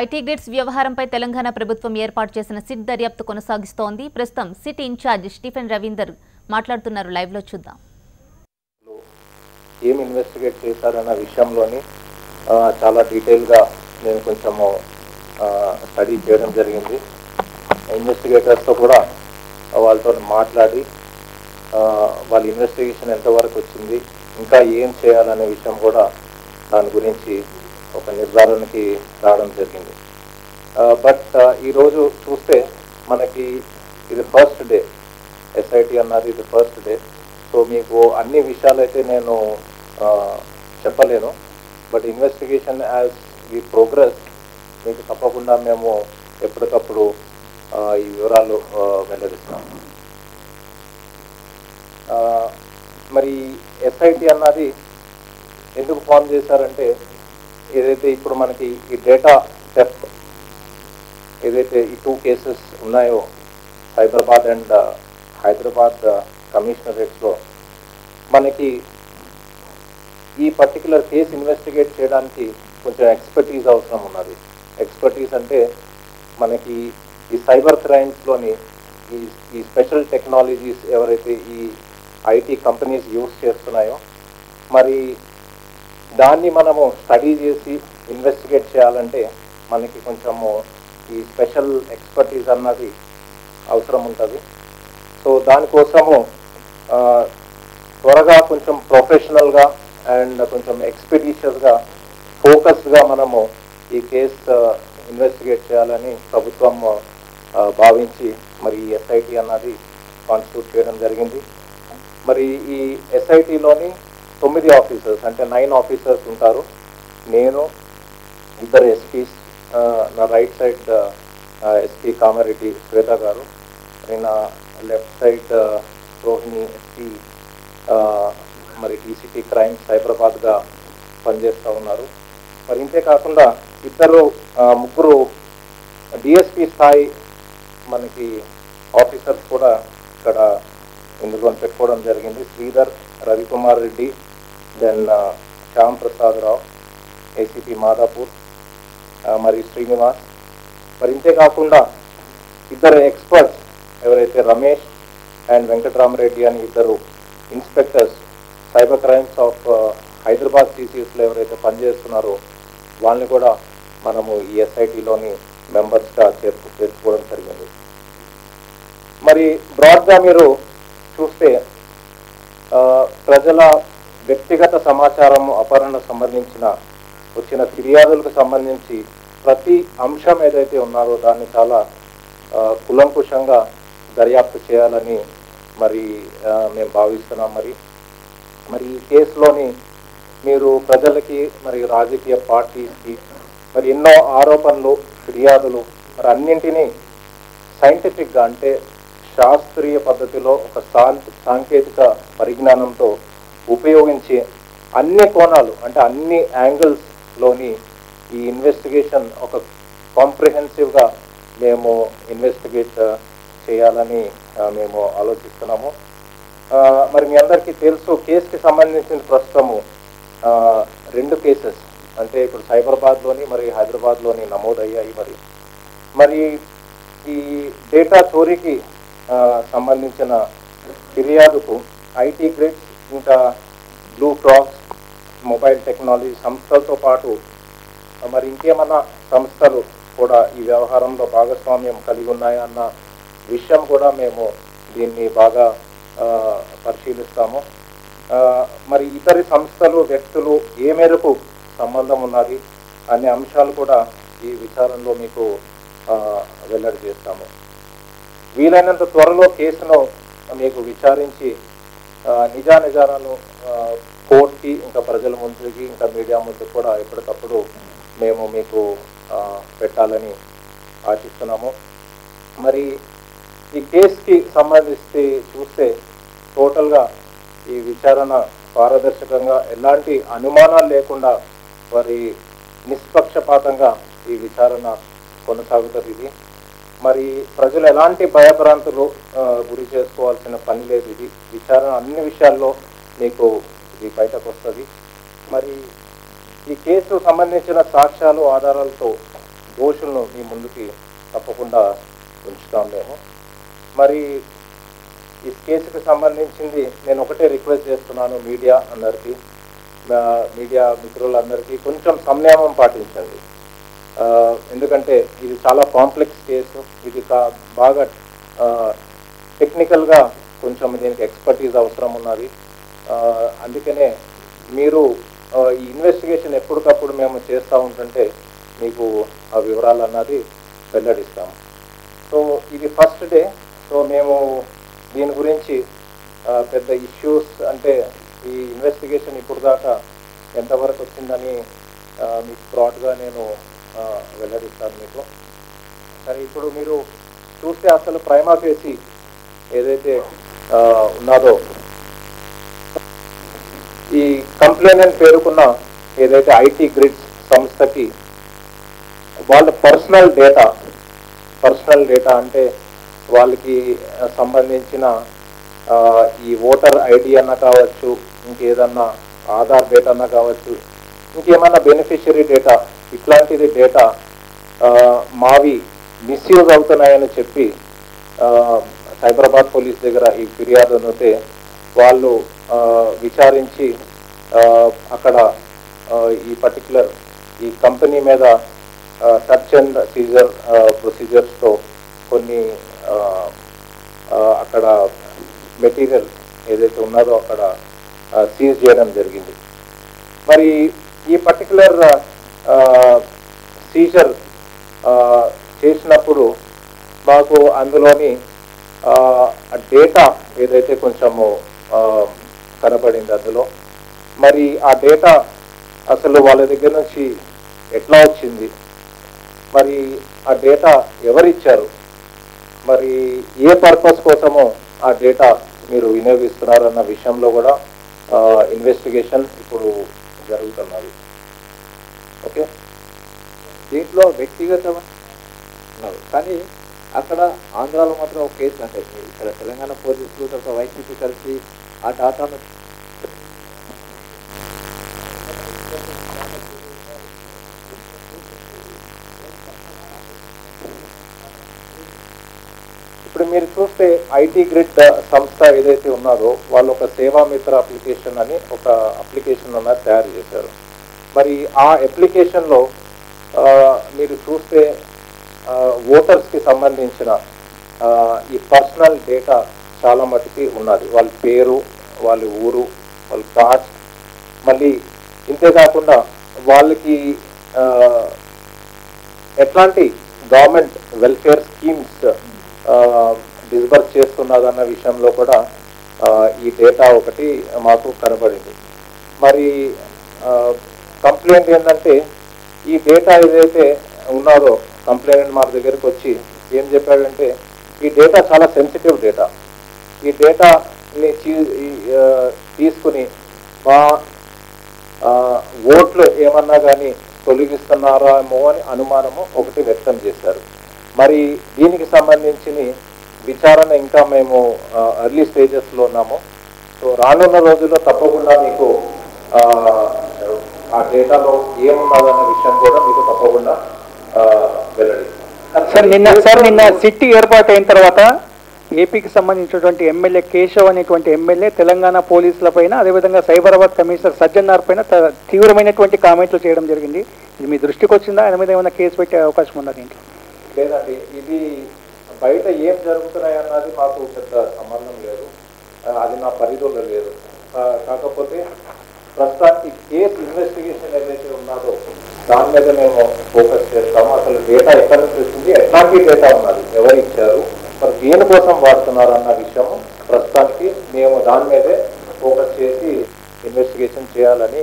IT grids వ్యవహారంపై తెలంగాణ ప్రభుత్వం ఏర్పాటు చేసిన సిట్ దర్యాప్తు కొనసాగిస్తోంది. ప్రస్తుతం సిట్ ఇన్ఛార్జ్ స్టీఫెన్ రవీందర్ మాట్లాడుతున్నారు. లైవ్లో చూద్దాం. ఏం ఇన్వెస్టిగేట్ చేశారన్న విషయంలోని చాలా డీటెయిల్గా నేను కొంచెము స్టడీ చేయడం జరిగింది. ఇన్వెస్టిగేటర్స్తో కూడా వాళ్ళతో మాట్లాడి వాళ్ళ ఇన్వెస్టిగేషన్ ఎంతవరకు వచ్చింది ఇంకా ఏం చేయాలనే విషయం కూడా దాని గురించి ఒక నిర్ధారణకి రావడం జరిగింది. బట్ ఈరోజు చూస్తే మనకి ఇది ఫస్ట్ డే ఎస్ఐటి అన్నది ఇది ఫస్ట్ డే సో మీకు అన్ని విషయాలైతే నేను చెప్పలేను. But investigation as we progress మీకు తప్పకుండా మేము ఎప్పటికప్పుడు ఈ వివరాలు వెల్లడిస్తాం మరి ఎస్ఐటి అన్నది ఎందుకు ఫామ్ చేశారంటే ఏదైతే ఇప్పుడు మనకి ఈ డేటా థెఫ్ట్ ఏదైతే ఈ టూ కేసెస్ ఉన్నాయో హైదరాబాద్ అండ్ హైదరాబాద్ కమిషనరేట్స్లో మనకి ఈ పర్టికులర్ కేసు ఇన్వెస్టిగేట్ చేయడానికి కొంచెం ఎక్స్పర్టీస్ అవసరం ఉన్నది. ఎక్స్పర్టీస్ అంటే మనకి ఈ సైబర్ క్రైమ్స్లోని ఈ ఈ స్పెషల్ టెక్నాలజీస్ ఎవరైతే ఈ ఐటీ కంపెనీస్ యూస్ చేస్తున్నాయో మరి దాన్ని మనము స్టడీ చేసి ఇన్వెస్టిగేట్ చేయాలంటే మనకి కొంచెము ఈ స్పెషల్ ఎక్స్పర్టీస్ అన్నది అవసరం ఉంటుంది. సో దానికోసము త్వరగా కొంచెం ప్రొఫెషనల్గా అండ్ కొంచెం ఎక్స్పెడిషియస్గా ఫోకస్డ్గా మనము ఈ కేసు ఇన్వెస్టిగేట్ చేయాలని ప్రభుత్వం భావించి మరి ఈ ఎస్ఐటి అన్నది కాన్స్టిట్యూట్ చేయడం జరిగింది. మరి ఈ ఎస్ఐటిలోని తొమ్మిది ఆఫీసర్స్ అంటే నైన్ ఆఫీసర్స్ ఉంటారు. నేను ఇద్దరు ఎస్పీస్ నా right side SP Kamareddy Shweta garu నా లెఫ్ట్ సైడ్ రోహిణి ఎస్పీ మరి డీసీపీ క్రైమ్ సైబరాబాద్గా పనిచేస్తూ ఉన్నారు. మరి ఇంతే కాకుండా ఇద్దరు ముగ్గురు డిఎస్పీ స్థాయి మనకి ఆఫీసర్స్ కూడా ఇక్కడ ఇందులో పెట్టుకోవడం జరిగింది. శ్రీధర్ రవికుమార్ రెడ్డి దెన్ శ్యామ్ ప్రసాద్ రావు ఏసీపీ మాదాపూర్ మరి శ్రీనివాస్ మరి ఇంతే కాకుండా ఇద్దరు ఎక్స్పర్ట్స్ ఎవరైతే రమేష్ అండ్ వెంకటరామరెడ్డి అని ఇద్దరు inspectors cyber crimes of Hyderabad సిసిఎస్లో ఎవరైతే పనిచేస్తున్నారో వాళ్ళని కూడా మనము ఈ ఎస్ఐటిలోని మెంబర్స్గా చేర్చు చేర్చుకోవడం జరిగింది. మరి బ్రాడ్గా మీరు చూస్తే ప్రజల వ్యక్తిగత సమాచారం అపహరణ సంబంధించిన వచ్చిన ఫిర్యాదులకు సంబంధించి ప్రతి అంశం ఏదైతే ఉన్నారో దాన్ని చాలా కులంకుశంగా కులంకుషంగా దర్యాప్తు చేయాలని మరి మేము భావిస్తున్నాం. మరి మరి ఈ కేసులోని మీరు ప్రజలకి మరి రాజకీయ పార్టీకి మరి ఎన్నో ఆరోపణలు ఫిర్యాదులు మరి అన్నింటినీ సైంటిఫిక్గా అంటే శాస్త్రీయ పద్ధతిలో ఒక సాం- సాంకేతిక పరిజ్ఞానంతో ఉపయోగించి అన్ని కోణాలు అంటే అన్ని యాంగిల్స్లోని ఈ ఇన్వెస్టిగేషన్ ఒక కాంప్రిహెన్సివ్గా మేము ఇన్వెస్టిగేట్ చేయాలని మేము ఆలోచిస్తున్నాము. మరి మీ అందరికీ తెలుసు కేసుకి సంబంధించిన ప్రస్తుతము రెండు కేసెస్ అంటే ఇప్పుడు సైబరాబాద్లోని మరి హైదరాబాద్లోని నమోదయ్యాయి మరి. మరి ఈ డేటా చోరీకి సంబంధించిన ఫిర్యాదుకు ఐటీ గ్రిడ్స్ ఇంకా బ్లూ క్రాస్ మొబైల్ టెక్నాలజీ సంస్థలతో పాటు మరి ఇంకేమన్నా సంస్థలు కూడా ఈ వ్యవహారంలో భాగస్వామ్యం కలిగి ఉన్నాయా అన్న విషయం కూడా మేము దీన్ని బాగా పరిశీలిస్తాము. మరి ఇతర సంస్థలు వ్యక్తులు ఏ మేరకు సంబంధం ఉన్నది అనే అంశాలు కూడా ఈ విచారణలో మీకు వెల్లడి చేస్తాము. వీలైనంత త్వరలో కేసును మీకు విచారించి నిజానిజాలను ఆ, కోర్టుకి ఇంకా ప్రజల ముందుకి ఇంకా మీడియా ముందు కూడా ఎప్పటికప్పుడు మేము మీకు పెట్టాలని ఆశిస్తున్నాము. మరి ఈ కేసుకి సంబంధించి చూస్తే టోటల్గా ఈ విచారణ పారదర్శకంగా ఎలాంటి అనుమానాలు లేకుండా మరి నిష్పక్షపాతంగా ఈ విచారణ కొనసాగుతుంది. ఇది మరి ప్రజలు ఎలాంటి భయభ్రాంతులు గురి చేసుకోవాల్సిన పని లేదు. ఇది విచారణ అన్ని విషయాల్లో మీకు ఇది బయటకు వస్తుంది. మరి ఈ కేసు సంబంధించిన సాక్ష్యాలు ఆధారాలతో దోషులను మీ ముందుకి తప్పకుండా ఉంచుతాం మేము. మరి ఈ కేసుకి సంబంధించింది నేను ఒకటే రిక్వెస్ట్ చేస్తున్నాను మీడియా అందరికీ మీడియా మిత్రులందరికీ. కొంచెం సంయమం పాటించండి. ఎందుకంటే ఇది చాలా కాంప్లెక్స్ కేసు. ఇది బాగా టెక్నికల్గా కొంచెం దీనికి ఎక్స్పర్టీస్ అవసరం ఉన్నది. అందుకనే మీరు ఈ ఇన్వెస్టిగేషన్ ఎప్పటికప్పుడు మేము చేస్తూ ఉంటుంటే మీకు ఆ వివరాలు అన్నది వెల్లడిస్తాము సో ఇది ఫస్ట్ డే. సో మేము దీని గురించి పెద్ద ఇష్యూస్ అంటే ఈ ఇన్వెస్టిగేషన్ ఇప్పుడు దాకా ఎంతవరకు వచ్చిందని మీకు బ్రాడ్గా నేను వెల్లడిస్తారు మీకు. సరే ఇప్పుడు మీరు చూస్తే అసలు ప్రైమా చేసి ఏదైతే ఉన్నదో ఈ కంప్లైనెంట్ పేరుకున్న ఏదైతే ఐటీ గ్రిడ్స్ సంస్థకి వాళ్ళ పర్సనల్ డేటా పర్సనల్ డేటా అంటే వాళ్ళకి సంబంధించిన ఈ ఓటర్ ఐడి అన్న కావచ్చు ఇంకేదన్నా ఆధార్ డేటా అన్న కావచ్చు ఇంకేమైనా బెనిఫిషియరీ డేటా ఇట్లాంటిది డేటా మావి మిస్యూజ్ అవుతున్నాయని చెప్పి సైబరాబాద్ పోలీస్ దగ్గర ఈ ఫిర్యాదు ఉంటే వాళ్ళు విచారించి అక్కడ ఈ పర్టికులర్ ఈ కంపెనీ మీద సర్చ్ అండ్ సీజర్ ప్రొసీజర్స్తో కొన్ని అక్కడ మెటీరియల్ ఏదైతే ఉన్నదో అక్కడ సీజ్ చేయడం జరిగింది. మరి ఈ పర్టికులర్ సీజర్ చేసినప్పుడు మాకు అందులోని డేటా ఏదైతే కొంచెము కనబడింది అందులో మరి ఆ డేటా అసలు వాళ్ళ దగ్గర నుంచి ఎట్లా వచ్చింది? మరి ఆ డేటా ఎవరిచ్చారు? మరి ఏ పర్పస్ కోసము ఆ డేటా మీరు వినియోగిస్తున్నారు అన్న విషయంలో కూడా ఇన్వెస్టిగేషన్ ఇప్పుడు జరుగుతున్నది. ఓకే. దీంట్లో వ్యక్తిగత కానీ అక్కడ ఆంధ్రాలో మాత్రం ఒక కేసు అంటే ఇక్కడ తెలంగాణ పోలీసులు తర్వాత వైసీపీ కలిసి ఆ డాటాను ఇప్పుడు మీరు చూస్తే ఐటీ గ్రిడ్ సంస్థ ఏదైతే ఉన్నదో వాళ్ళు ఒక సేవా మిత్ర అప్లికేషన్ అని ఒక అప్లికేషన్ అన్నది తయారు చేశారు. మరి ఆ అప్లికేషన్లో మీరు చూస్తే ఓటర్స్కి సంబంధించిన ఈ పర్సనల్ డేటా చాలా మటుకి ఉన్నది. వాళ్ళ పేరు వాళ్ళ ఊరు వాళ్ళ కాస్ట్ మళ్ళీ ఇంతేకాకుండా వాళ్ళకి ఎట్లాంటి గవర్నమెంట్ వెల్ఫేర్ స్కీమ్స్ డిస్బర్స్ చేస్తున్నదన్న విషయంలో కూడా ఈ డేటా ఒకటి మాకు కనబడింది. మరి కంప్లైంట్ ఏంటంటే ఈ డేటా ఏదైతే ఉన్నదో కంప్లైంట్ మా దగ్గరికి వచ్చి ఏం చెప్పాడంటే ఈ డేటా చాలా సెన్సిటివ్ డేటా ఈ డేటాని తీసుకుని మా ఓట్లు ఏమన్నా కానీ తొలగిస్తున్నారేమో అని అనుమానము ఒకటి వ్యక్తం చేశారు. మరి దీనికి సంబంధించిన విచారణ ఇంకా మేము ఎర్లీ స్టేజెస్లో ఉన్నాము. సో రానున్న రోజుల్లో తప్పకుండా మీకు ఆ, డేటాలో ఏమున్నదన్న విషయం కూడా మీకు తప్పకుండా సార్ నిన్న సార్ నిన్న సిట్టి ఏర్పాటు అయిన తర్వాత ఏపీకి సంబంధించినటువంటి ఎమ్మెల్యే కేశవ్ అనేటువంటి ఎమ్మెల్యే తెలంగాణ పోలీసుల పైన అదేవిధంగా సైబరాబాద్ కమిషనర్ సజ్జన్నార్ పైన తీవ్రమైనటువంటి కామెంట్లు చేయడం జరిగింది. ఇది మీ దృష్టికి వచ్చిందా? ఆయన మీద ఏమైనా కేసు పెట్టే అవకాశం ఉందా దీంట్లో? లేదండి. ఇది బయట ఏం జరుగుతున్నాయి అన్నది మాకు పెద్ద సంబంధం లేదు. అది నా పరిధిలో లేదు. కాకపోతే ప్రస్తుతానికి కేసు ఇన్వెస్టిగేషన్ ఏదైతే ఉన్నదో దాని మీద మేము ఫోకస్ చేస్తాము. అసలు డేటా ఎక్కడ నుంచి వచ్చింది? ఎట్లాంటి డేటా ఉన్నది? ఎవరు ఇచ్చారు? మరి దేనికోసం వాడుతున్నారు అన్న విషయం ప్రస్తుతానికి మేము దాని మీదే ఫోకస్ చేసి ఇన్వెస్టిగేషన్ చేయాలని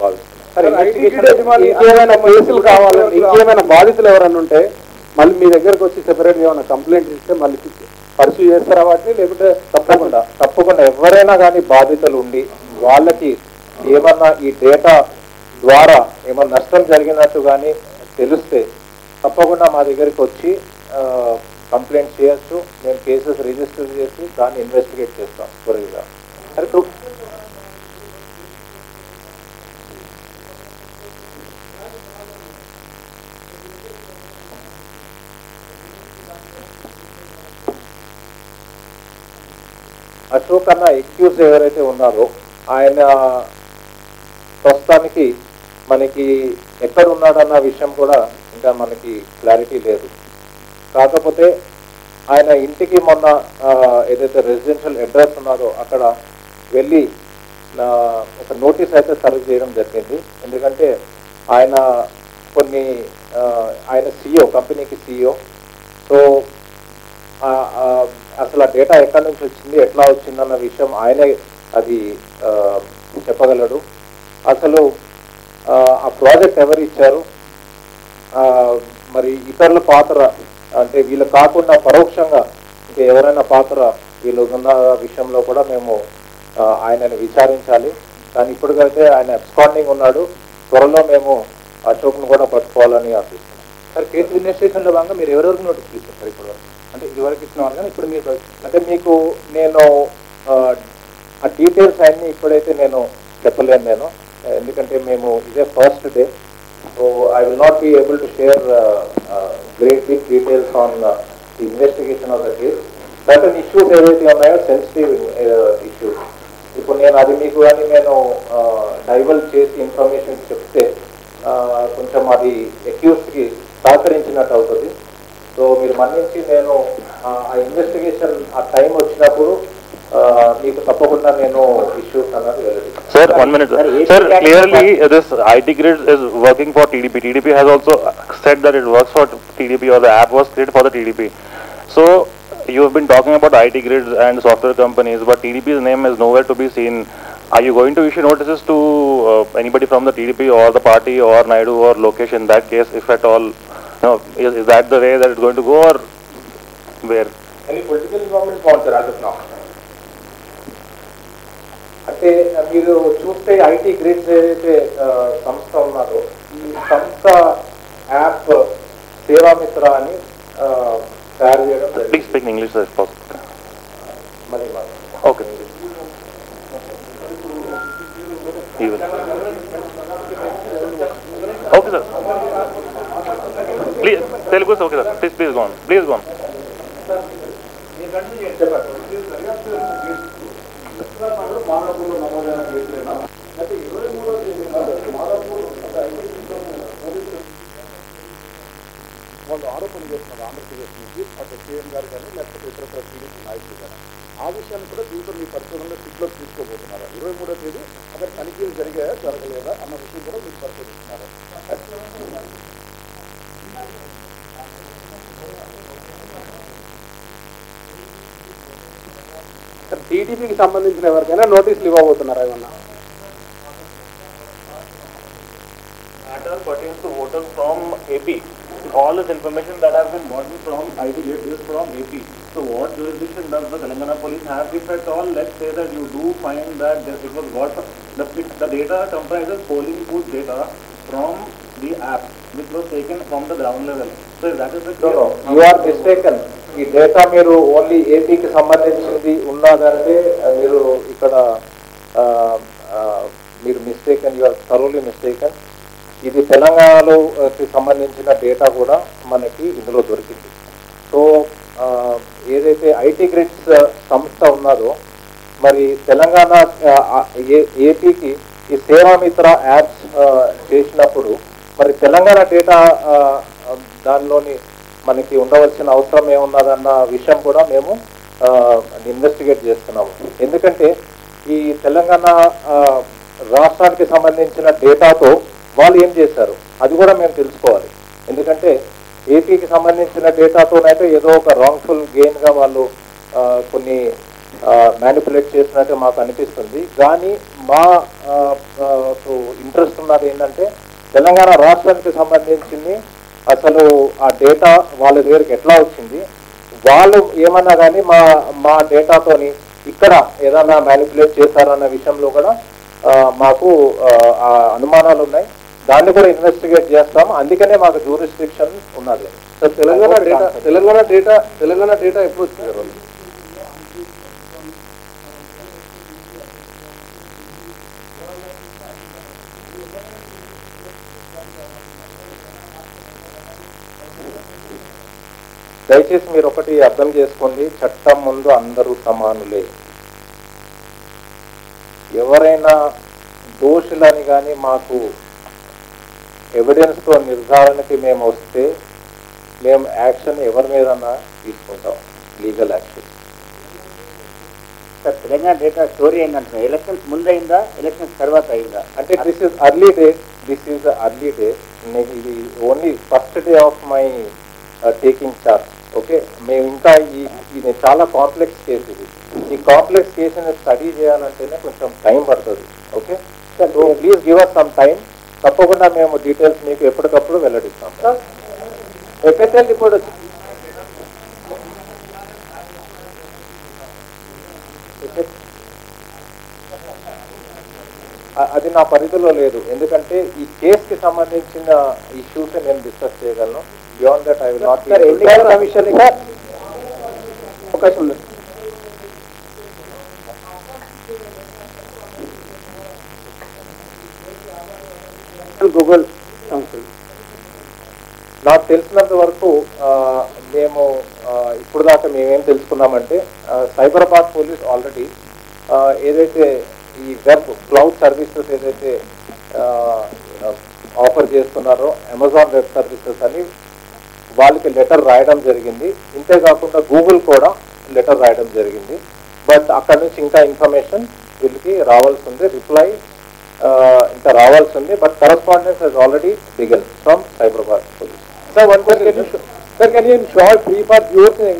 భావిస్తున్నాం. ఇంకేమైనా కేసులు ఇంకేమైనా బాధితులు ఎవరైనా ఉంటే మళ్ళీ మీ దగ్గరకు వచ్చి సెపరేట్ ఏమైనా కంప్లైంట్ ఇస్తే మళ్ళీ పర్సూ చేస్తారా వాటిని? లేకుంటే తప్పకుండా తప్పకుండా ఎవరైనా కానీ బాధితులు ఉండి వాళ్ళకి ఏమన్నా ఈ డేటా ద్వారా ఏమన్నా నష్టం జరిగినట్టు కానీ తెలిస్తే తప్పకుండా మా దగ్గరికి వచ్చి కంప్లైంట్ చేయొచ్చు. మేము కేసెస్ రిజిస్టర్ చేసి దాన్ని ఇన్వెస్టిగేట్ చేస్తాం త్వరగా. అశోక్ అన్న ఎక్స్క్యూజ్ ఎవరైతే ఉన్నారో ఆయన ప్రస్తుతానికి మనకి ఎక్కడ ఉన్నాడన్న విషయం కూడా ఇంకా మనకి క్లారిటీ లేదు. కాకపోతే ఆయన ఇంటికి మొన్న ఏదైతే రెసిడెన్షియల్ అడ్రస్ ఉన్నారో అక్కడ వెళ్ళి నా ఒక నోటీస్ అయితే సర్వ్ చేయడం జరిగింది. ఎందుకంటే ఆయన కొన్ని ఆయన సీఈఓ కంపెనీకి సీఈఓ సో అసలు ఆ డేటా ఎక్కడి నుంచి వచ్చింది ఎట్లా వచ్చిందన్న విషయం ఆయనే అది చెప్పగలడు. అసలు ఆ, ప్రాజెక్ట్ ఎవరు ఇచ్చారు? మరి ఇతరుల పాత్ర అంటే వీళ్ళు కాకుండా పరోక్షంగా ఇంకా ఎవరైనా పాత్ర వీళ్ళు ఉన్న విషయంలో కూడా మేము ఆయనను విచారించాలి. కానీ ఇప్పటికైతే ఆయన అబ్స్కాండింగ్ ఉన్నాడు. త్వరలో మేము అశోక్ను కూడా పట్టుకోవాలని ఆశిస్తున్నాం. సార్ కేసు ఇన్వెస్టిగేషన్లో భాగంగా మీరు ఎవరెవరికి నోటీస్ ఇచ్చారు సార్ ఇప్పుడు అంటే ఇదివరకు ఇచ్చిన వాళ్ళు కానీ ఇప్పుడు మీరు అంటే మీకు నేను ఆ, డీటెయిల్స్ అన్నీ ఇప్పుడైతే నేను చెప్పలేను నేను. ఎందుకంటే మేము ఇదే first day so I will not be able to share great big details on the investigation of the case certain issues ఏవైతే ఉన్నాయో సెన్సిటివ్ ఇష్యూస్ ఇప్పుడు నేను అది మీకు కానీ నేను uh, డైవల్ చేసి ఇన్ఫర్మేషన్ చెప్తే uh, కొంచెం అది అక్యూస్కి సహకరించినట్టు అవుతుంది. సో మీరు మన్నించి నేను uh, ఆ ఇన్వెస్టిగేషన్ ఆ టైం వచ్చినప్పుడు మీకు తప్పకుండా నేను ఇష్యూస్ అన్నది వెళ్ళదు Sir, one minute. Sir, Sir, clearly uh, this IT grid is working for TDP. TDP has also said that it works for TDP or the app was created for the TDP. So you have been talking about IT grids and software companies, but TDP's name is nowhere to be seen. Are you going to issue notices to uh, anybody from the TDP or the party or Naidu or Lokesh in that case, if at all? No, is, is that the way that it's going to go or where? Any political involvement బాగుంది sir as of now. అంటే మీరు చూస్తే IT grids ఏదైతే ఆ, సంస్థ ఉన్నదో ఈ సంస్థ యాప్ సేవామిత్ర అని ఆ, తయారు చేయడం Please జరిగింది. speak in English sir, if possible. మరి మరి. Okay. You will. Okay, sir. Please, Telugu is okay, sir. Please, please go on. Please వాళ్ళు ఆరోపణ చేస్తున్నారు ఆంధ్రప్రదేశ్ నుంచి అటు సీఎం గారు కానీ లేకపోతే ఇతర టీడీపీ నాయకులు కానీ ఆ విషయాన్ని కూడా దీంతో మీ పరిశోధనలో సిట్లో తీసుకోబోతున్నారు ఇరవై మూడో తేదీ అక్కడ తనిఖీలు జరిగాయా జరగలేదా అన్న విషయం కూడా మీరు పరిశోధిస్తున్నారు టీడీపీకి సంబంధించిన ఎవరికైనా నోటీసులు ఇవ్వబోతున్నారా ఏమన్నా Matter pertains to voters from AP. All this information that has been gotten from IT is from AP. So what jurisdiction does the Telangana police have if at all, let's say that you do find that there- it was got, the, the data comprises polling booth data from the app, which was taken from the ground level. So if that is the No, case. no, you are mistaken. ఈ data మీరు only ఏపీకి సంబంధించింది ఉన్నదంటే మీరు ఇక్కడ మీరు mistake మీరు mistaken you mistake thoroughly ఇది తెలంగాణలో సంబంధించిన డేటా కూడా మనకి ఇందులో దొరికింది. సో ఏదైతే ఐటీ గ్రిడ్స్ సంస్థ ఉన్నదో మరి తెలంగాణ ఏ- ఏపీకి ఈ సేవామిత్ర యాప్స్ చేసినప్పుడు మరి తెలంగాణ డేటా దానిలోని మనకి ఉండవలసిన అవసరం ఏమున్నదన్న విషయం కూడా మేము ఇన్వెస్టిగేట్ చేస్తున్నాము. ఎందుకంటే ఈ తెలంగాణ రాష్ట్రానికి సంబంధించిన డేటాతో వాళ్ళు ఏం చేశారు? అది కూడా మేము తెలుసుకోవాలి. ఎందుకంటే ఏపీకి సంబంధించిన డేటాతోనైతే ఏదో ఒక రాంగ్ఫుల్ గెయిన్గా వాళ్ళు కొన్ని మ్యానిపులేట్ చేసినట్టు మాకు అనిపిస్తుంది. కానీ మా ఇంట్రెస్ట్ ఉన్నది ఏంటంటే తెలంగాణ రాష్ట్రానికి సంబంధించింది అసలు ఆ డేటా వాళ్ళ దగ్గరికి ఎట్లా వచ్చింది? వాళ్ళు ఏమన్నా కానీ మా మా డేటాతోని ఇక్కడ ఏదన్నా మ్యానిపులేట్ చేశారన్న విషయంలో కూడా మాకు అనుమానాలు ఉన్నాయి. దాన్ని కూడా ఇన్వెస్టిగేట్ చేస్తాం. అందుకనే మాకు జూరిస్ట్రిక్షన్ ఉన్నది. Sir Telangana data Telangana data Telangana data ఎప్పుడు వచ్చింది దయచేసి మీరు ఒకటి అర్థం చేసుకోండి చట్టం ముందు అందరూ సమానులే. ఎవరైనా దోషులని కానీ మాకు ఎవిడెన్స్తో నిర్ధారణకి మేము వస్తే మేము యాక్షన్ ఎవరి మీదన్నా తీసుకుంటాం legal action. Sir Telangana data story ఏంటంటే ఎలక్షన్స్ ముందు అయిందా ఎలక్షన్స్ తర్వాత అయిందా అంటే this is early day this is early day. ఇది only first day of my taking charge okay మేము ఇంకా ఈ ఇది చాలా కాంప్లెక్స్ కేసు ఇది ఈ కాంప్లెక్స్ కేసుని స్టడీ చేయాలంటేనే కొంచెం టైం పడుతుంది okay so please give us some time తప్పకుండా మేము డీటెయిల్స్ మీకు ఎప్పటికప్పుడు వెల్లడిస్తాం. వచ్చింది అ- అది నా పరిధిలో లేదు. ఎందుకంటే ఈ కేసుకి సంబంధించిన ఇష్యూస్ నేను డిస్కస్ చేయగలను. Beyond that I will not sir ఎన్నికల కమిషన్ సార్ అవకాశం ఉంది గూగుల్ నాకు తెలిసినంత వరకు మేము ఇప్పుడు దాకా మేమేం తెలుసుకున్నామంటే సైబరాబాద్ పోలీస్ ఆల్రెడీ ఏదైతే ఈ వెబ్ క్లౌడ్ సర్వీసెస్ ఏదైతే ఆఫర్ చేస్తున్నారో అమెజాన్ వెబ్ సర్వీసెస్ అని వాళ్ళకి లెటర్ రాయడం జరిగింది. ఇంతే కాకుండా గూగుల్ కూడా లెటర్ రాయడం జరిగింది. బట్ అక్కడ నుంచి ఇంకా ఇన్ఫర్మేషన్ వీళ్ళకి రావాల్సి ఉంది రిప్లై ఇంకా రావాల్సి ఉంది but correspondence has already begun from Cyberabad police Sir, one question. Can you, sh- sir, can you in short brief our viewers in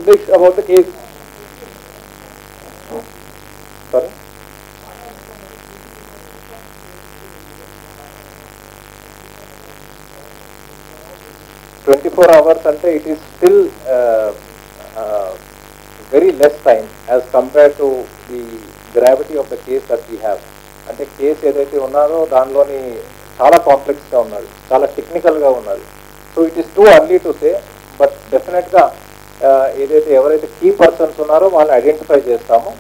four hours uh, uh, అంటే it is still very less time as compare to the gravity of the case that we have అంటే case ఏదైతే ఉన్నారో దానిలోని చాలా కాంప్లెక్స్గా ఉన్నది చాలా టెక్నికల్గా ఉన్నది. So it is too early to say but డెఫినెట్గా ఏదైతే ఎవరైతే కీ పర్సన్స్ ఉన్నారో వాళ్ళని ఐడెంటిఫై చేస్తామో.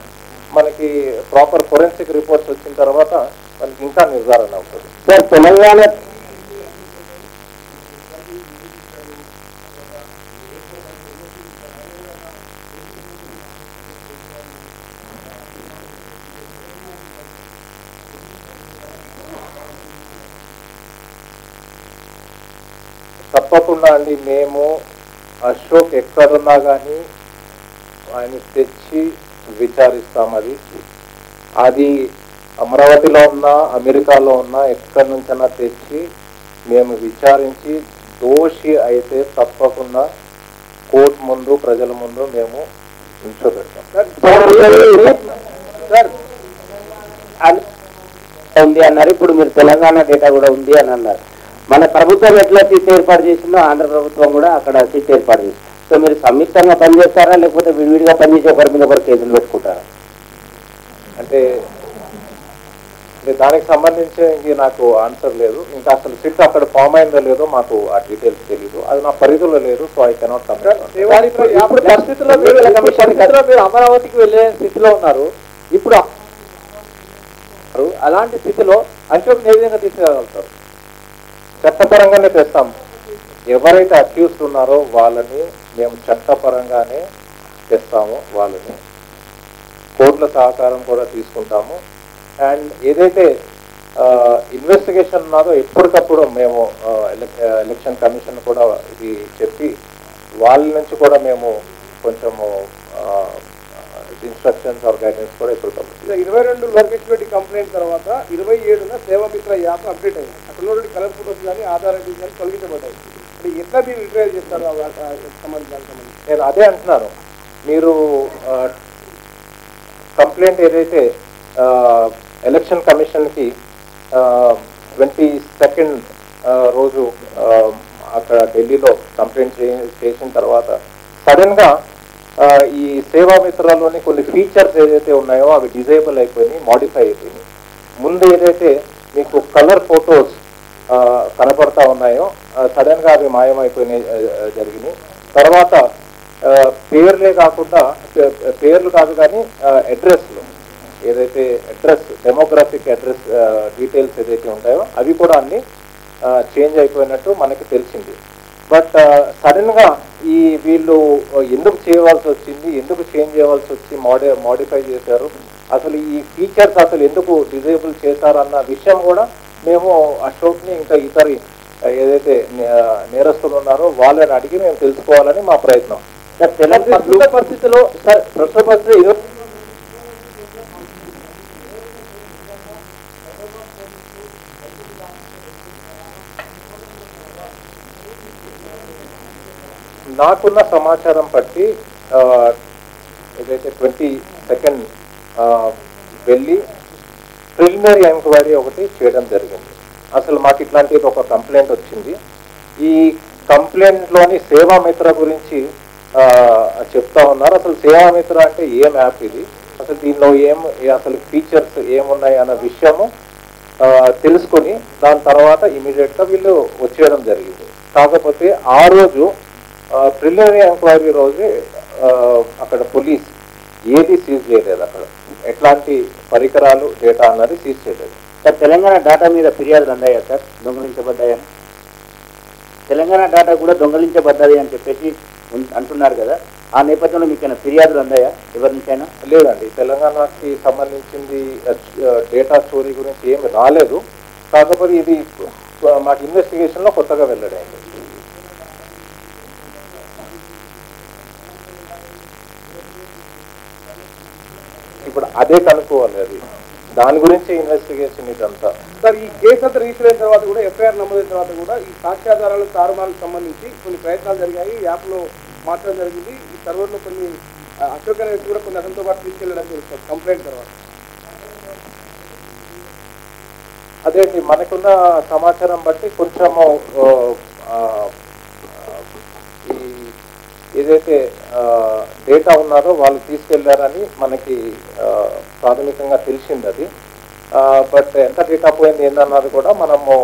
మనకి ప్రాపర్ ఫోరెన్సిక్ రిపోర్ట్స్ వచ్చిన తర్వాత మనకి ఇంకా నిర్ధారణ అవుతుంది. సార్ తెలంగాణ తప్పకుండా అండి మేము అశోక్ ఎక్కడున్నా కానీ ఆయన తెచ్చి విచారిస్తాం అది. అది అమరావతిలో ఉన్నా అమెరికాలో ఉన్నా ఎక్కడి నుంచైనా తెచ్చి మేము విచారించి దోషి అయితే తప్పకుండా కోర్టు ముందు ప్రజల ముందు మేము నిల్చోబెడతాం. సార్ ఉంది అన్నారు. ఇప్పుడు మీరు తెలంగాణ డేటా కూడా ఉంది అని అన్నారు. మన ప్రభుత్వం ఎట్లా సీట్ ఏర్పాటు చేసిందో ఆంధ్ర ప్రభుత్వం కూడా అక్కడ సీట్ ఏర్పాటు చేసింది. సో మీరు సంయుక్తంగా పనిచేస్తారా లేకపోతే విడివిడిగా పనిచేసి ఒకరి మీద ఒకరు కేసులు పెట్టుకుంటారా? అంటే అంటే దానికి సంబంధించి ఇంక నాకు ఆన్సర్ లేదు. ఇంకా అసలు సిట్ అక్కడ ఫామ్ అయిందో లేదో మాకు ఆ డీటెయిల్స్ తెలియదు అది నా పరిధిలో లేదు సో ఐ కెనాట్ పరిస్థితుల్లో మీరు అమరావతికి వెళ్ళే స్థితిలో ఉన్నారు. ఇప్పుడు. అలాంటి స్థితిలో అశోక్ ఏ విధంగా తీసుకురాగలుగుతారు? చట్టపరంగానే తెస్తాం ఎవరైతే అక్యూస్డ్ ఉన్నారో వాళ్ళని మేము చట్టపరంగానే తెస్తాము వాళ్ళని. కోర్టుల సహకారం కూడా తీసుకుంటాము. అండ్ ఏదైతే ఇన్వెస్టిగేషన్ ఉన్నదో ఎప్పటికప్పుడు మేము ఎలక్- ఎలక్షన్ కమిషన్ కూడా ఇది చెప్పి వాళ్ళ నుంచి కూడా మేము కొంచెము ఇన్స్ట్రక్షన్స్ ఆర్ గైడెన్స్ కూడా ఎప్పటికప్పుడు ఇరవై రెండు లోకేష్ రెడ్డి కంప్లైంట్ తర్వాత ఇరవై ఏడున సేవామిత్ర యాప్ అప్డేట్ అయింది. పిల్లలు కలర్ ఫోటోస్ కానీ ఆధార్ ఐడీస్ కానీ తొలగించబడ్డాయి. అంటే ఎట్లా మీరు రిట్రైవ్ చేస్తారు సంబంధించి నేను అదే అంటున్నాను. మీరు కంప్లైంట్ ఏదైతే ఎలక్షన్ కమిషన్కి ట్వంటీ సెకండ్ రోజు అక్కడ ఢిల్లీలో కంప్లైంట్ చే- చేసిన తర్వాత సడన్గా ఈ సేవా మిత్రాల్లోని కొన్ని ఫీచర్స్ ఏదైతే ఉన్నాయో అవి డిజేబుల్ అయిపోయినాయి మాడిఫై అయిపోయినాయి. ముందు ఏదైతే మీకు కలర్ ఫొటోస్ కనపడతా ఉన్నాయో సడన్గా అవి మాయమైపోయినాయి జరిగింది తర్వాత పేర్లే కాకుండా పేర్లు కాదు కానీ అడ్రస్లు ఏదైతే అడ్రస్ డెమోగ్రఫిక్ అడ్రస్ డీటెయిల్స్ ఏదైతే ఉంటాయో అవి కూడా అన్ని చేంజ్ అయిపోయినట్టు మనకి తెలిసింది. బట్ సడన్గా ఈ వీళ్ళు ఎందుకు చేయవలసి వచ్చింది ఎందుకు చేంజ్ చేయవలసి వచ్చి మోడి మోడిఫై చేశారు అసలు ఈ ఫీచర్స్ అసలు ఎందుకు డిజేబుల్ చేశారన్న విషయం కూడా మేము అశోక్ని ఇంకా ఇతర ఏదైతే నేరస్తులు ఉన్నారో వాళ్ళని అడిగి మేము తెలుసుకోవాలని మా ప్రయత్నం. ప్రస్తుత పరిస్థితిలో సార్ ప్రస్తుత పరిస్థితి నాకున్న సమాచారం బట్టి ఏదైతే ట్వంటీ సెకండ్ వెళ్ళి ప్రిలిమినరీ ఎంక్వైరీ ఒకటి చేయడం జరిగింది. అసలు మాకు ఇట్లాంటి ఒక కంప్లైంట్ వచ్చింది. ఈ కంప్లైంట్లోని సేవామిత్ర గురించి చెప్తా ఉన్నారు. అసలు సేవామిత్ర అంటే ఏం యాప్ ఇది? అసలు దీనిలో ఏం అసలు ఫీచర్స్ ఏమున్నాయి అన్న విషయము తెలుసుకొని దాని తర్వాత ఇమీడియట్గా వీళ్ళు వచ్చేయడం జరిగింది. కాకపోతే ఆ రోజు ప్రిలిమినరీ ఎంక్వైరీ రోజే అక్కడ పోలీస్ ఏది సీజ్ చేయలేదు అక్కడ. ఎట్లాంటి పరికరాలు డేటా అన్నది సీజ్ చేయలేదు సార్ తెలంగాణ డాటా మీద ఫిర్యాదులు అందాయా సార్? దొంగలించబడ్డాయా? తెలంగాణ డాటా కూడా దొంగలించబడ్డది అని చెప్పేసి అంటున్నారు కదా. ఆ నేపథ్యంలో మీకు ఏమైనా ఫిర్యాదులు అందాయా? ఎవరి నుంచైనా? లేదండి. తెలంగాణకి సంబంధించింది డేటా స్టోరీ గురించి ఏమి రాలేదు. కాకపోతే ఇది మాకు ఇన్వెస్టిగేషన్లో కొత్తగా వెల్లడైంది. అదే కనుక్కోవాలి అది. దాని గురించి ఇన్వెస్టిగేషన్ ఇదంతా. సార్ ఈ కేసు అంతా రిజిస్టర్ అయిన తర్వాత కూడా ఎఫ్ఐఆర్ నమోదైన తర్వాత కూడా ఈ సాక్ష్యాధారాలు తారుమారుకు సంబంధించి కొన్ని ప్రయత్నాలు జరిగాయి. యాప్లో మార్చడం జరిగింది. ఈ సర్వర్లో కొన్ని అశోక్ అనే వ్యక్తి కూడా కొన్ని అతనితో పాటు తీసుకెళ్ళడం తెలుస్తుంది కంప్లైంట్ తర్వాత. అదే మనకున్న సమాచారం బట్టి కొంచెము ఏదైతే డేటా ఉన్నారో వాళ్ళు తీసుకెళ్ళారని మనకి ప్రాథమికంగా తెలిసింది అది. బట్ ఎంత డేటా పోయింది ఏందన్నది కూడా మనము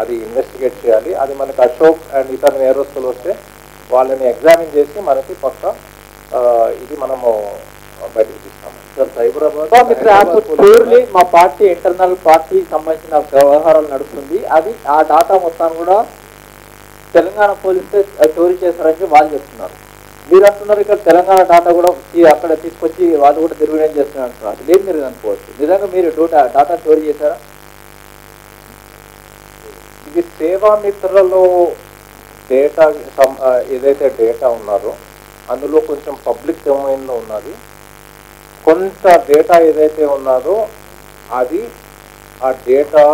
అది ఇన్వెస్టిగేట్ చేయాలి. అది మనకి అశోక్ అండ్ ఇతర నేరస్తులు వస్తే వాళ్ళని ఎగ్జామిన్ చేసి మనకి పక్క ఆ, ఇది మనము బయటకు తీస్తాము. సార్ సైబరాబాద్ ప్యూర్లీ మా పార్టీ ఇంటర్నల్ పార్టీ సంబంధించిన వ్యవహారాలు నడుస్తుంది అది ఆ డాటా మొత్తాన్ని కూడా తెలంగాణ పోలీసే చోరీ చేశారని వాళ్ళు చెప్తున్నారు. మీరు అంటున్నారు ఇక్కడ తెలంగాణ డాటా కూడా ఈ అక్కడ తీసుకొచ్చి వాళ్ళు కూడా దుర్వినియోగం చేస్తున్నారు అంటున్నారు. అసలు ఏం మీరు అనుకోవచ్చు. నిజంగా మీరు డోటా డాటా చోరీ చేశారా? ఇది సేవామిత్రలో డేటా ఏదైతే డేటా ఉన్నారో అందులో కొంచెం పబ్లిక్ డొమైన్లో ఉన్నది. కొంత డేటా ఏదైతే ఉన్నదో అది ఆ డేటా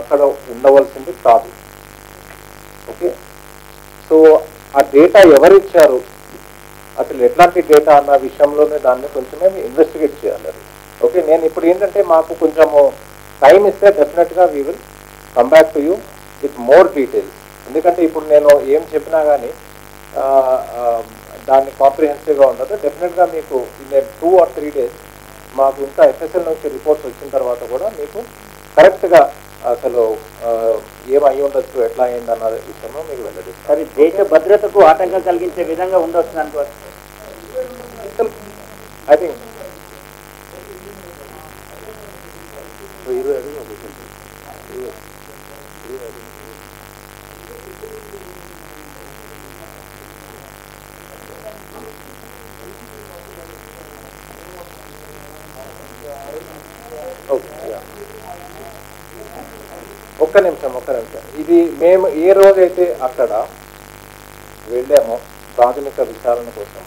అక్కడ ఉండవలసింది కాదు. ఓకే? సో ఆ డేటా ఎవరిచ్చారు? అసలు ఎట్లాంటి డేటా అన్న విషయంలోనే దాన్ని కొంచెమే ఇన్వెస్టిగేట్ చేయాలి ఓకే నేను ఇప్పుడు ఏంటంటే మాకు కొంచెము టైం ఇస్తే డెఫినెట్గా we will come back to you with more details ఎందుకంటే ఇప్పుడు నేను ఏం చెప్పినా కానీ దాన్ని కాంప్రిహెన్సివ్గా ఉండదు. డెఫినెట్గా మీకు నేను టూ ఆర్ త్రీ డేస్ మాకు ఇంకా ఎఫ్ఎస్ఎల్ నుంచి రిపోర్ట్స్ వచ్చిన తర్వాత కూడా మీకు కరెక్ట్గా అసలు ఆ, ఏం అయి ఉండొచ్చు ఎట్లా అయింది అన్న విషయంలో మీకు వెళ్ళదు సరే దేశ భద్రతకు ఆటంకం కలిగించే విధంగా ఉండొచ్చు అనుకోవచ్చు ఐ థింక్ ఓకే ఒక్క నిమిషం ఒక్క నిమిషం. ఇది మేము ఏ రోజైతే అక్కడ వెళ్ళామో ప్రాథమిక విచారణ కోసం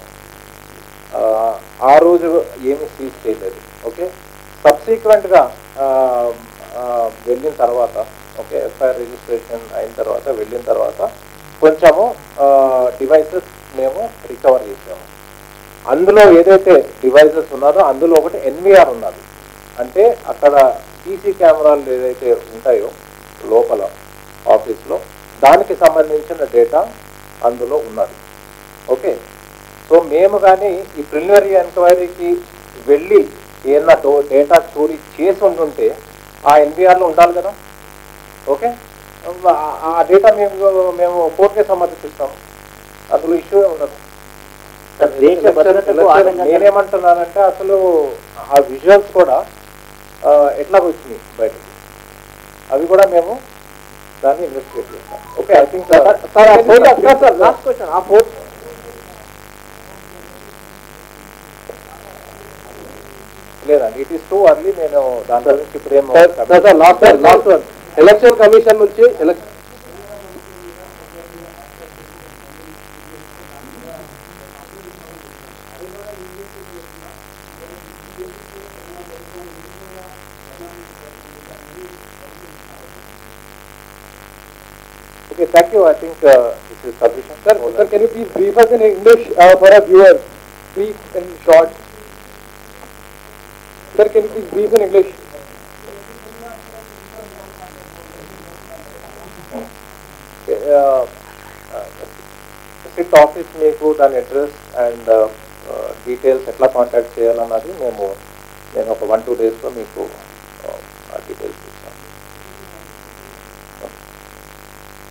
ఆ, రోజు ఏమి సీజ్ చేయలేదు ఓకే? సబ్సీక్వెంట్గా వెళ్ళిన తర్వాత ఓకే? ఎఫ్ఐఆర్ రిజిస్ట్రేషన్ అయిన తర్వాత వెళ్ళిన తర్వాత కొంచెము డివైసెస్ మేము రికవర్ చేసాము. అందులో ఏదైతే డివైసెస్ ఉన్నారో అందులో ఒకటి ఎన్విఆర్ ఉన్నది. అంటే అక్కడ సీసీ కెమెరాలు ఏదైతే ఉంటాయో లోపల ఆఫీస్లో. దానికి సంబంధించిన డేటా అందులో ఉన్నది. ఓకే? సో మేము కానీ ఈ ప్రిలిమినరీ ఎంక్వైరీకి వెళ్ళి ఏదన్నా డో- డేటా చోరీ చేసి ఉంటుంటే ఆ ఎన్బిఆర్లో ఉండాలి కదా? ఓకే? ఆ- డేటా మేము మేము కోర్టుకే సమర్పిస్తాం. అందులో ఇష్యూ ఉండదు. నేనేమంటున్నానంటే అసలు ఆ విజువల్స్ కూడా ఎట్లా వచ్చినాయి బయటకి? అవి కూడా మేము దాన్ని ఇన్వెస్టిగేట్ చేస్తాం okay I think sir last question ఆ లేదండి ఇట్ ఈస్ టూ అర్లీ నేను దాని గురించి ఇప్పుడు ఏం last last one election commission నుంచి thank you. I think uh, this is sufficient. Sir, sir, can you please brief us in English uh, for our viewers? Brief in short. Sir, can you please brief in English? uh, uh, SIT office మీకు దాని address and details ఎట్లా contact చేయాలన్నది మేము నేను ఒక one two డేస్లో మీకు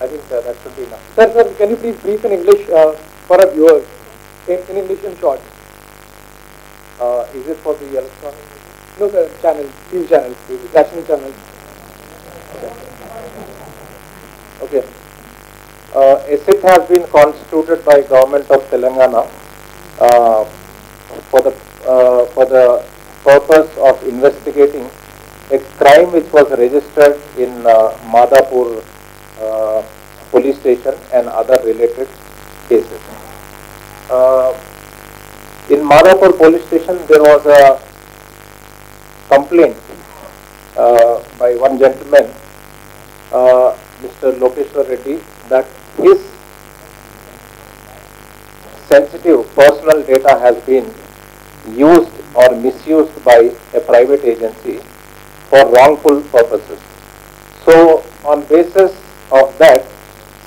think that should be enough. Sir, sir, can you please brief in English uh, for our viewers, in, in English in short? Uh, is it for the electronic? No, sir, channel, TV channel, national channel. Okay. okay. Uh, has been constituted by government of Telangana uh, for the uh, for the purpose of investigating a crime which was registered in uh, Madhapur uh, police station and other related cases. Uh, in Madhapur police station, there was a complaint uh, by one gentleman uh, Mr. Lokeshwar Reddy that his sensitive personal data has been used or misused by a private agency for wrongful purposes. So on basis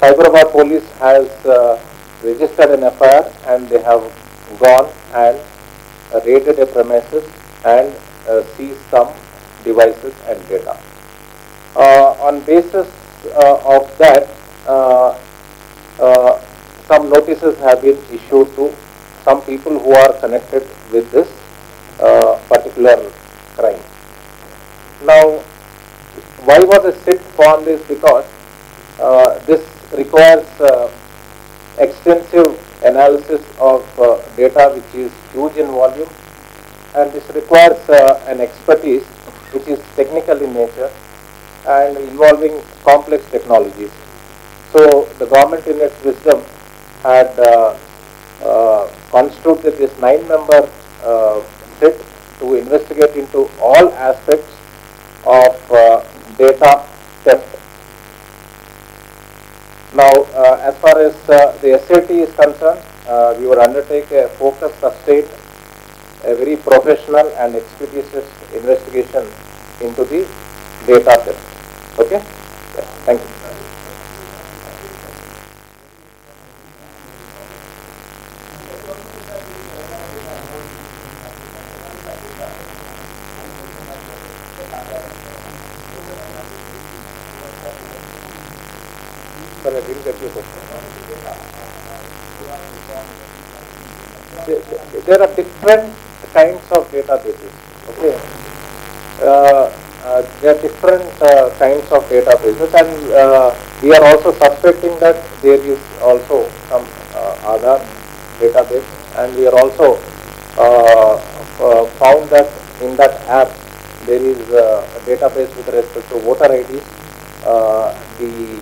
Cyberabad police has uh, registered an FIR and they have gone and raided a premises and uh, seized some devices and data. Uh, on basis uh, of that, uh, uh, some notices have been issued to some people who are connected with this particular crime. Now, why was a SIT formed is because uh, this requires uh, extensive analysis of uh, data which is huge in volume and this requires uh, an expertise which is technical in nature and involving complex technologies. So the government in its wisdom had uh, uh, constituted this nine-member uh, SIT to investigate into all aspects of data theft. Now, uh, as far as uh, the SAT is concerned, uh, we will undertake a focused, sustained, a very professional and expeditious investigation into the data theft. Okay? Thank you. There- are different kinds of databases, okay? Uh, uh, there are different uh, kinds of databases and uh, we are also suspecting that there is also some uh, Aadhaar database and we are also uh, found that in that app there is a database with respect to voter ID, uh, the